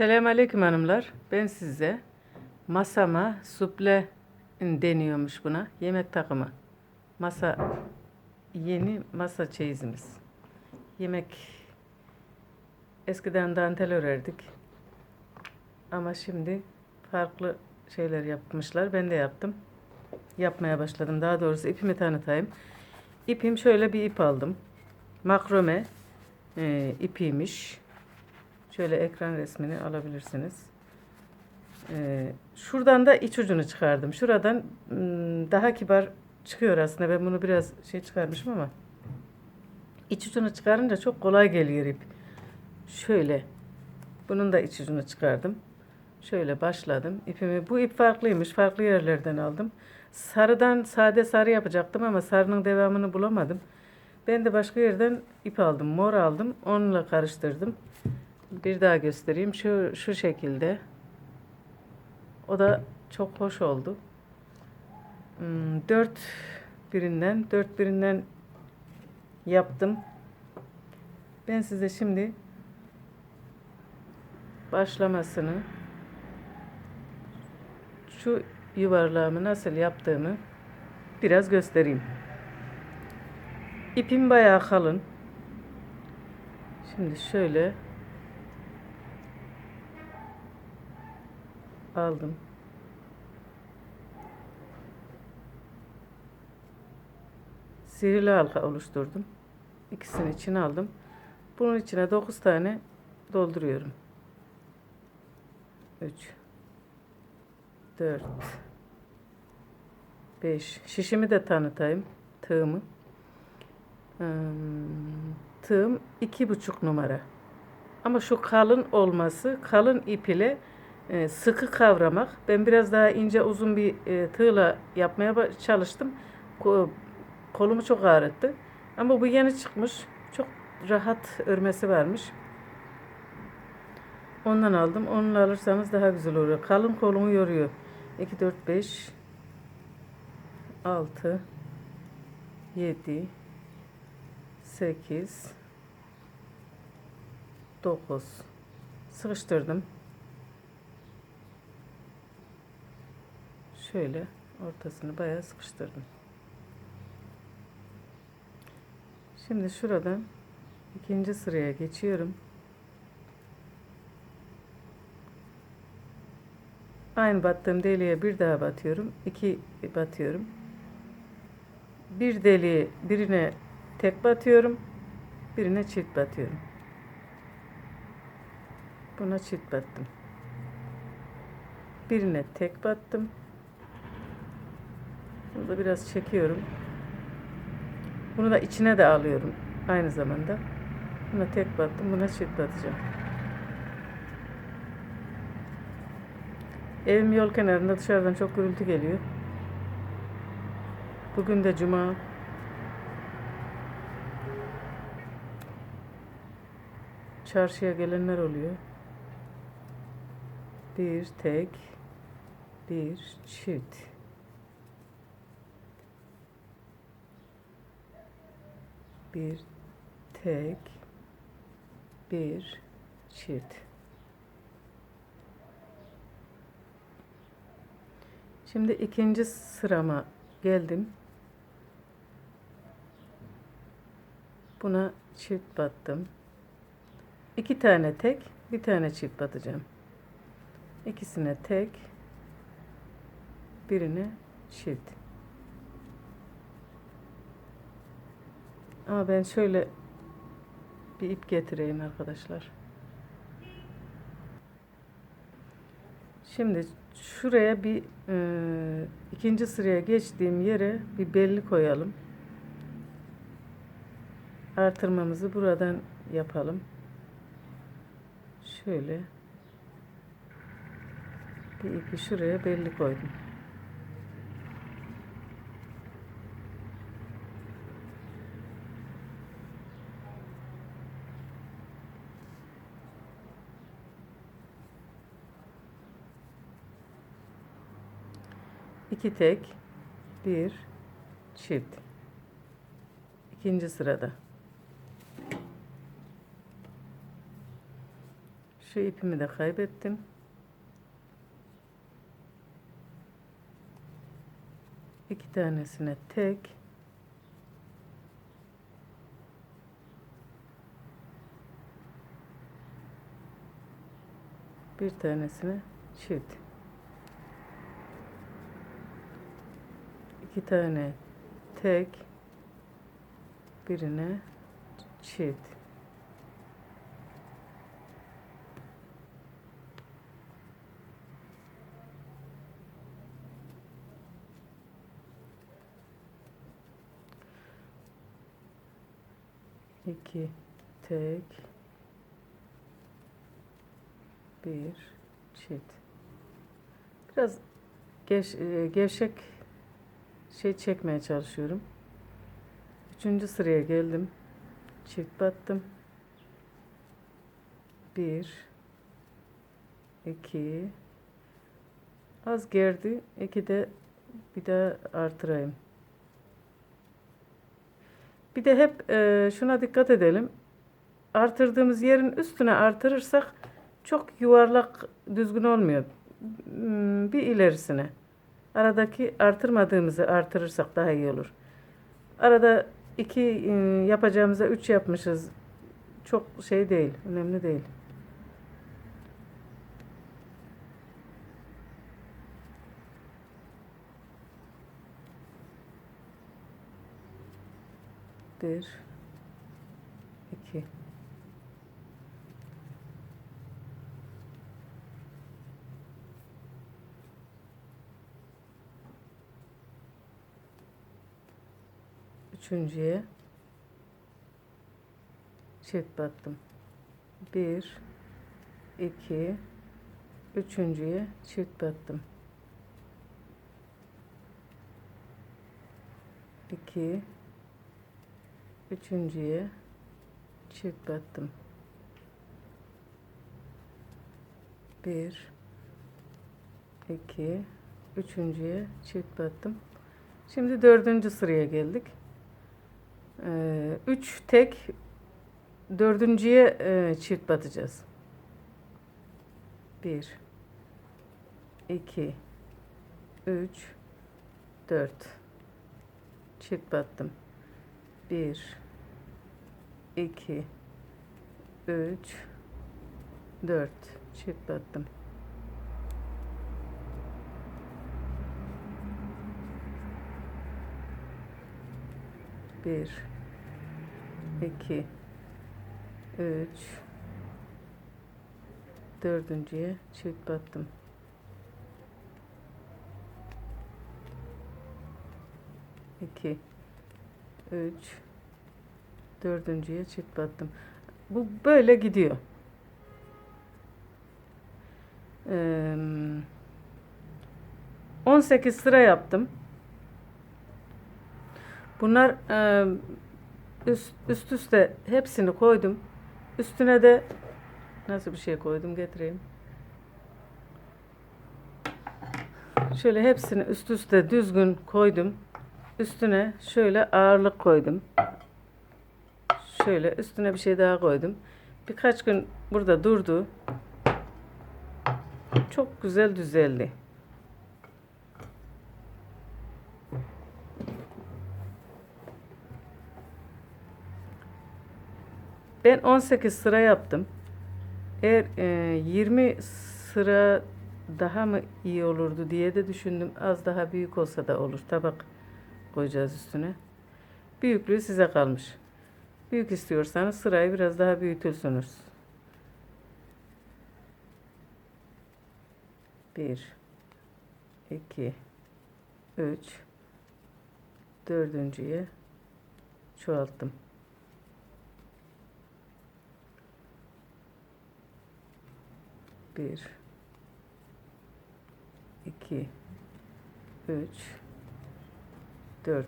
Selamünaleyküm hanımlar. Ben size masama suple deniyormuş buna. Yemek takımı. Masa yeni masa çeyizimiz. Yemek eskiden dantel örerdik. Ama şimdi farklı şeyler yapmışlar. Ben de yaptım. Yapmaya başladım. Daha doğrusu ipimi tanıtayım. İpim şöyle bir ip aldım. Makrome e, ipiymiş. Şöyle ekran resmini alabilirsiniz. Ee, şuradan da iç ucunu çıkardım. Şuradan ım, daha kibar çıkıyor aslında. Ben bunu biraz şey çıkarmışım ama iç ucunu çıkarınca çok kolay geliyor ip. Şöyle. Bunun da iç ucunu çıkardım. Şöyle başladım. İpimi bu ip farklıymış. Farklı yerlerden aldım. Sarıdan sade sarı yapacaktım ama sarının devamını bulamadım. Ben de başka yerden ip aldım. Mor aldım. Onunla karıştırdım. Bir daha göstereyim. Şu şu şekilde. O da çok hoş oldu. Hmm, Dört birinden, dört birinden yaptım. Ben size şimdi başlamasını şu yuvarlağımı nasıl yaptığımı biraz göstereyim. İpim bayağı kalın. Şimdi şöyle aldım. Sihirli halka oluşturdum. İkisini içine aldım. Bunun içine 9 tane dolduruyorum. 3 4 5 Şişimi de tanıtayım. Tığımı. Hmm, Tığım iki buçuk numara. Ama şu kalın olması, kalın ip ile e, sıkı kavramak. Ben biraz daha ince uzun bir e, tığla yapmaya çalıştım. Ko- Kolumu çok ağrıttı. Ama bu yeni çıkmış. Çok rahat örmesi varmış. Ondan aldım. Onunla alırsanız daha güzel oluyor. Kalın kolumu yoruyor. 2, 4, 5, 6, 7, 8, 9. Sıkıştırdım. Şöyle ortasını bayağı sıkıştırdım. Şimdi şuradan ikinci sıraya geçiyorum. Aynı battığım deliğe bir daha batıyorum. iki batıyorum. Bir deliğe birine tek batıyorum. Birine çift batıyorum. Buna çift battım. Birine tek battım. Bunu da biraz çekiyorum. Bunu da içine de alıyorum aynı zamanda. Buna tek battım, buna çift batacağım. Evim yol kenarında dışarıdan çok gürültü geliyor. Bugün de cuma. Çarşıya gelenler oluyor. Bir tek, bir çift. Bir tek, bir çift. Şimdi ikinci sırama geldim. Buna çift battım. İki tane tek, bir tane çift batacağım. İkisine tek, birine çift. Ama ben şöyle bir ip getireyim arkadaşlar. Şimdi şuraya bir e, ikinci sıraya geçtiğim yere bir belli koyalım. Artırmamızı buradan yapalım. Şöyle bir ipi şuraya belli koydum. İki tek, bir çift. İkinci sırada. Şu ipimi de kaybettim. İki tanesine tek. Bir tanesine çift. İki tane tek. Birine çift. iki tek bir çift biraz geç, e, gevşek şey çekmeye çalışıyorum üçüncü sıraya geldim çift battım bir iki az gerdi iki de bir daha artırayım bir de hep e, şuna dikkat edelim. Artırdığımız yerin üstüne artırırsak çok yuvarlak düzgün olmuyor. Hmm, Bir ilerisine. Aradaki artırmadığımızı artırırsak daha iyi olur. Arada iki e, yapacağımıza üç yapmışız. Çok şey değil, önemli değil. Bir, iki. Üçüncüye çift battım. Bir, iki, üçüncüye çift battım. İki, Üçüncüye çift battım. Bir, iki, üçüncüye çift battım. Şimdi dördüncü sıraya geldik. Ee, üç tek, dördüncüye e, çift batacağız. Bir, iki, üç, dört. Çift battım. Bir, iki, üç, dört. Çift battım. Bir, iki, üç, dördüncüye çift battım. İki, üç, dördüncüye çift battım. Bu böyle gidiyor. Ee, 18 sıra yaptım. Bunlar e, üst, üst üste hepsini koydum. Üstüne de nasıl bir şey koydum getireyim. Şöyle hepsini üst üste düzgün koydum. Üstüne şöyle ağırlık koydum. Şöyle üstüne bir şey daha koydum. Birkaç gün burada durdu. Çok güzel düzeldi. Ben 18 sıra yaptım. Eğer e, 20 sıra daha mı iyi olurdu diye de düşündüm. Az daha büyük olsa da olur. Tabak koyacağız üstüne. Büyüklüğü size kalmış. Büyük istiyorsanız sırayı biraz daha büyütürsünüz. Bir, iki, üç, dördüncüye çoğalttım. Bir, iki, üç, dört.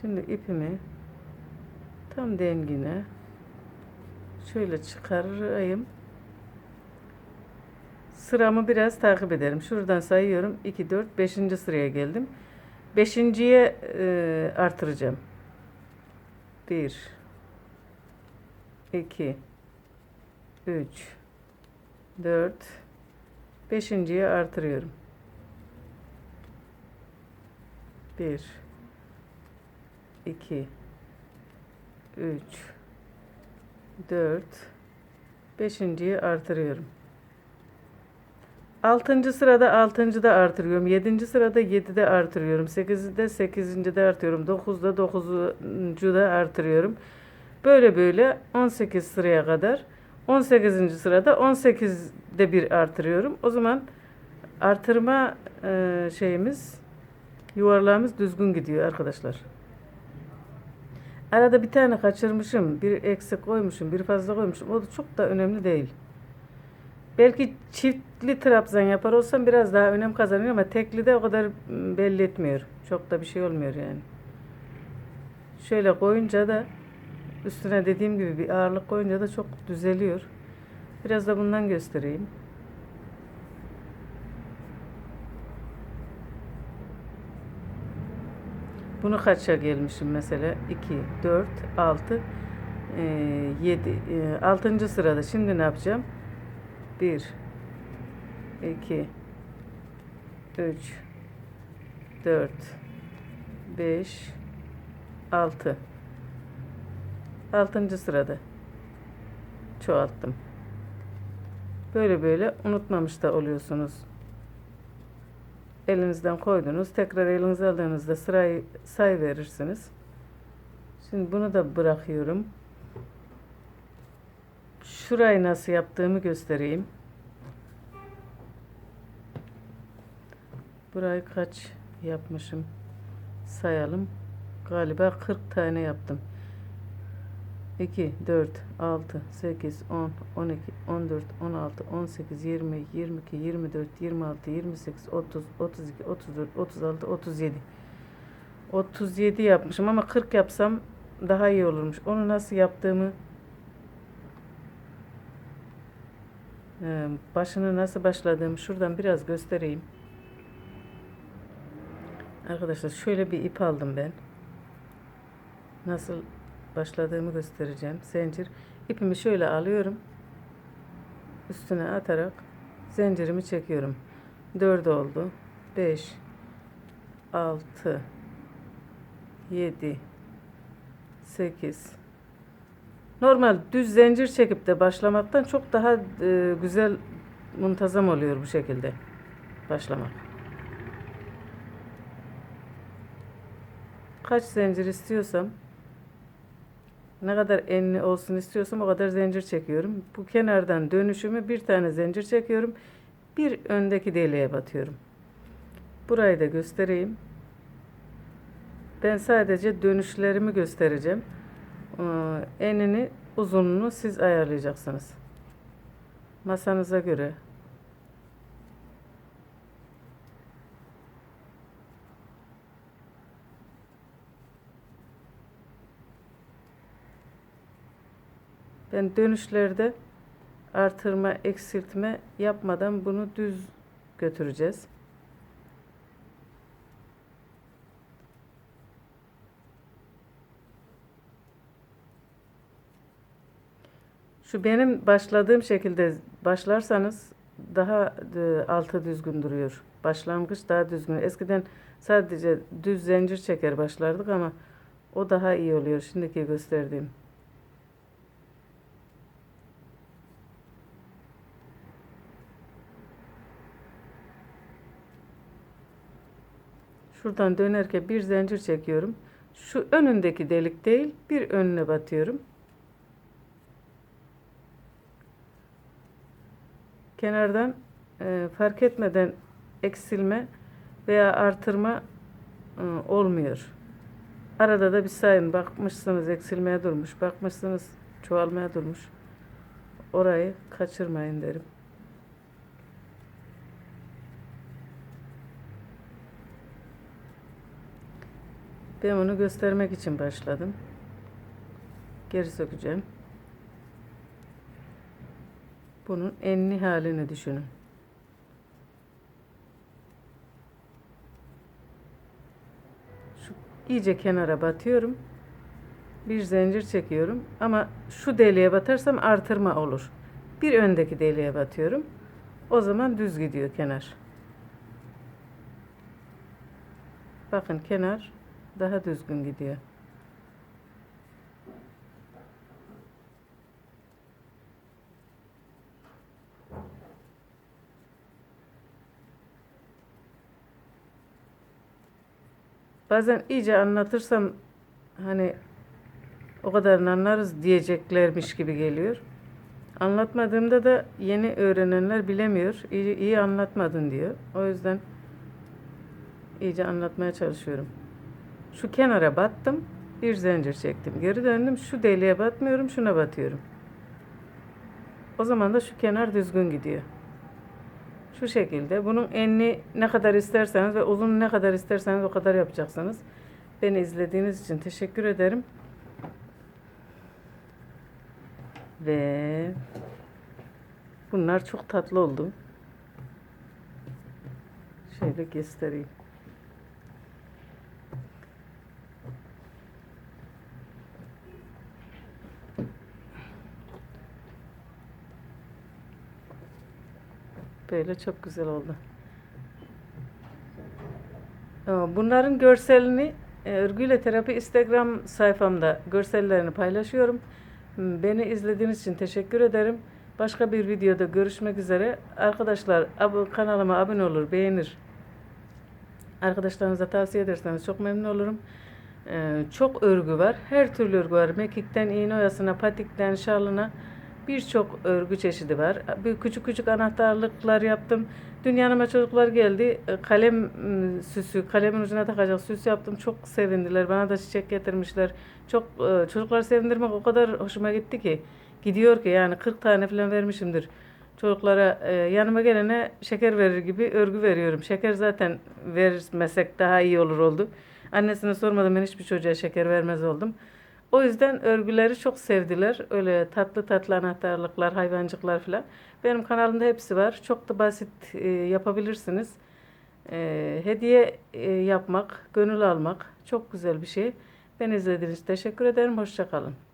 Şimdi ipimi tam dengine şöyle çıkarayım. Sıramı biraz takip ederim. Şuradan sayıyorum. 2, 4, 5. sıraya geldim. 5.ye e, artıracağım. 1, 2 3 4 beşinciye artırıyorum. 1 2 3 4 beşinciyi artırıyorum. Altıncı sırada altıncı da artırıyorum. Yedinci sırada yedi de artırıyorum. Sekizde sekizinci de artırıyorum. Dokuzda dokuzuncu da artırıyorum. Böyle böyle 18 sıraya kadar 18. sırada 18'de bir artırıyorum. O zaman artırma e, şeyimiz yuvarlağımız düzgün gidiyor arkadaşlar. Arada bir tane kaçırmışım, bir eksik koymuşum, bir fazla koymuşum. O da çok da önemli değil. Belki çiftli trabzan yapar olsam biraz daha önem kazanıyor ama tekli de o kadar belli etmiyor. Çok da bir şey olmuyor yani. Şöyle koyunca da üstüne dediğim gibi bir ağırlık koyunca da çok düzeliyor. Biraz da bundan göstereyim. Bunu kaça gelmişim mesela? 2, 4, 6, 7, 6. sırada. Şimdi ne yapacağım? 1, 2, 3, 4, 5, 6. 6. sırada. Çoğalttım. Böyle böyle unutmamış da oluyorsunuz. Elinizden koydunuz. Tekrar elinize aldığınızda sırayı say verirsiniz. Şimdi bunu da bırakıyorum. Şurayı nasıl yaptığımı göstereyim. Burayı kaç yapmışım? Sayalım. Galiba 40 tane yaptım. 2, 4, 6, 8, 10, 12, 14, 16, 18, 20, 22, 24, 26, 28, 30, 32, 34, 36, 37. 37 yapmışım ama 40 yapsam daha iyi olurmuş. Onu nasıl yaptığımı başını nasıl başladığımı şuradan biraz göstereyim. Arkadaşlar şöyle bir ip aldım ben. Nasıl başladığımı göstereceğim. Zincir. İpimi şöyle alıyorum. Üstüne atarak zincirimi çekiyorum. 4 oldu. 5 6 7 8 Normal düz zincir çekip de başlamaktan çok daha e, güzel muntazam oluyor bu şekilde başlamak. Kaç zincir istiyorsam ne kadar enli olsun istiyorsam o kadar zincir çekiyorum. Bu kenardan dönüşümü bir tane zincir çekiyorum. Bir öndeki deliğe batıyorum. Burayı da göstereyim. Ben sadece dönüşlerimi göstereceğim. Ee, enini, uzunluğunu siz ayarlayacaksınız. Masanıza göre. Ben dönüşlerde artırma, eksiltme yapmadan bunu düz götüreceğiz. Şu benim başladığım şekilde başlarsanız daha e, altı düzgün duruyor. Başlangıç daha düzgün. Eskiden sadece düz zincir çeker başlardık ama o daha iyi oluyor şimdiki gösterdiğim. Şuradan dönerken bir zincir çekiyorum. Şu önündeki delik değil, bir önüne batıyorum. Kenardan e, fark etmeden eksilme veya artırma e, olmuyor. Arada da bir sayın. Bakmışsınız eksilmeye durmuş. Bakmışsınız çoğalmaya durmuş. Orayı kaçırmayın derim. Ben onu göstermek için başladım. Geri sökeceğim. Bunun enli halini düşünün. Şu iyice kenara batıyorum. Bir zincir çekiyorum ama şu deliğe batarsam artırma olur. Bir öndeki deliğe batıyorum. O zaman düz gidiyor kenar. Bakın kenar daha düzgün gidiyor. Bazen iyice anlatırsam hani o kadarını anlarız diyeceklermiş gibi geliyor. Anlatmadığımda da yeni öğrenenler bilemiyor. İyi, iyi anlatmadın diyor. O yüzden iyice anlatmaya çalışıyorum. Şu kenara battım. Bir zincir çektim. Geri döndüm. Şu deliğe batmıyorum. Şuna batıyorum. O zaman da şu kenar düzgün gidiyor. Şu şekilde. Bunun enli ne kadar isterseniz ve uzun ne kadar isterseniz o kadar yapacaksınız. Beni izlediğiniz için teşekkür ederim. Ve bunlar çok tatlı oldu. Şöyle göstereyim. Böyle çok güzel oldu. Bunların görselini e, Örgüyle Terapi Instagram sayfamda görsellerini paylaşıyorum. Hmm, Beni izlediğiniz için teşekkür ederim. Başka bir videoda görüşmek üzere. Arkadaşlar kanalıma abone olur, beğenir. Arkadaşlarınıza tavsiye ederseniz çok memnun olurum. Ee, çok örgü var. Her türlü örgü var. Mekikten, iğne oyasına, patikten, şalına birçok örgü çeşidi var. Bir küçük küçük anahtarlıklar yaptım. Dün yanıma çocuklar geldi. E, Kalem m, süsü, kalemin ucuna takacak süs yaptım. Çok sevindiler. Bana da çiçek getirmişler. Çok e, çocukları sevindirmek o kadar hoşuma gitti ki. Gidiyor ki yani 40 tane falan vermişimdir. Çocuklara e, yanıma gelene şeker verir gibi örgü veriyorum. Şeker zaten vermesek daha iyi olur oldu. Annesine sormadım ben hiçbir çocuğa şeker vermez oldum. O yüzden örgüleri çok sevdiler. Öyle tatlı tatlı anahtarlıklar, hayvancıklar falan. Benim kanalımda hepsi var. Çok da basit e, yapabilirsiniz. E, hediye e, yapmak, gönül almak çok güzel bir şey. Beni izlediğiniz için teşekkür ederim. Hoşça kalın.